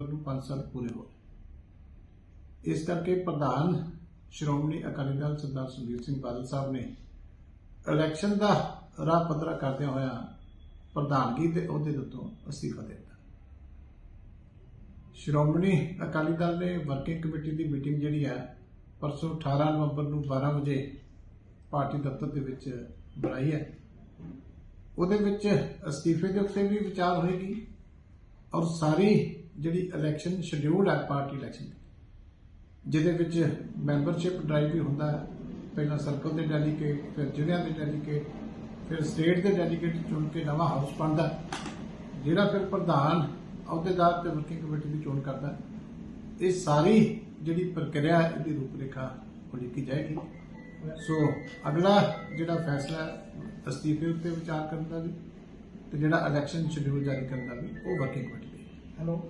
ਨੂੰ 5 ਸਾਲ ਪੂਰੇ ਹੋ ਇਸ ਕਰਕੇ ਪ੍ਰਧਾਨ ਸ਼੍ਰੋਮਣੀ ਅਕਾਲੀ ਦਲ ਸਰਦਾਰ ਸੁਖਬੀਰ ਸਿੰਘ ਬਾਦਲ ਸਾਹਿਬ ਨੇ ਇਲੈਕਸ਼ਨ ਦਾ ਰਾਹ ਪੱਧਰਾ ਕਰਦਿਆਂ ਹੋਇਆ ਪ੍ਰਧਾਨਗੀ ਦੇ ਅਹੁਦੇ ਦੇ ਉੱਤੋਂ ਅਸਤੀਫਾ ਦਿੱਤਾ। ਸ਼੍ਰੋਮਣੀ ਅਕਾਲੀ ਦਲ ਨੇ ਵਰਕਿੰਗ ਕਮੇਟੀ ਦੀ ਮੀਟਿੰਗ ਜਿਹੜੀ ਹੈ, ਪਰਸੋਂ 18 ਨਵੰਬਰ ਨੂੰ 12 ਵਜੇ ਪਾਰਟੀ ਦਫ਼ਤਰ ਦੇ ਵਿੱਚ ਬੁਲਾਈ ਹੈ। ਉਹਦੇ ਵਿੱਚ ਅਸਤੀਫੇ ਦੇ ਉੱਤੇ ਵੀ ਵਿਚਾਰ ਹੋਏਗੀ ਔਰ ਸਾਰੀ ਜਿਹੜੀ ਇਲੈਕਸ਼ਨ ਸ਼ਡਿਊਲ ਹੈ ਪਾਰਟੀ ਇਲੈਕਸ਼ਨ ਦੀ ਜਿਹਦੇ ਵਿੱਚ ਮੈਂਬਰਸ਼ਿਪ ਡਰਾਈਵ ਵੀ ਹੁੰਦਾ ਹੈ। ਪਹਿਲਾਂ ਸਰਕਲ ਦੇ ਡੈਲੀਗੇਟ ਫਿਰ ਜ਼ਿਲ੍ਹਿਆਂ ਦੇ ਡੈਲੀਗੇਟ ਫਿਰ ਸਟੇਟ ਦੇ ਡੈਲੀਗੇਟ ਚੁਣ ਕੇ ਨਵਾਂ ਹਾਊਸ ਬਣਦਾ ਜਿਹੜਾ ਫਿਰ ਪ੍ਰਧਾਨ ਅਹੁਦੇਦਾਰ ਤੇ ਵਰਕਿੰਗ ਕਮੇਟੀ ਦੀ ਚੋਣ ਕਰਦਾ ਇਹ ਸਾਰੀ ਜਿਹੜੀ ਪ੍ਰਕਿਰਿਆ ਇਹਦੀ ਰੂਪਰੇਖਾ ਉਲੀਕੀ ਜਾਏਗੀ। ਸੋ ਅਗਲਾ ਜਿਹੜਾ ਫੈਸਲਾ ਅਸਤੀਫੇ ਉੱਤੇ ਵਿਚਾਰ ਕਰਨ ਦਾ ਵੀ ਤੇ ਜਿਹੜਾ ਇਲੈਕਸ਼ਨ ਸ਼ਡਿਊਲ ਜਾਰੀ ਕਰਨ ਦਾ ਵੀ, ਉਹ ਵਰਕਿੰਗ ਕਮੇਟੀ ਦੀ ਹੈਲੋ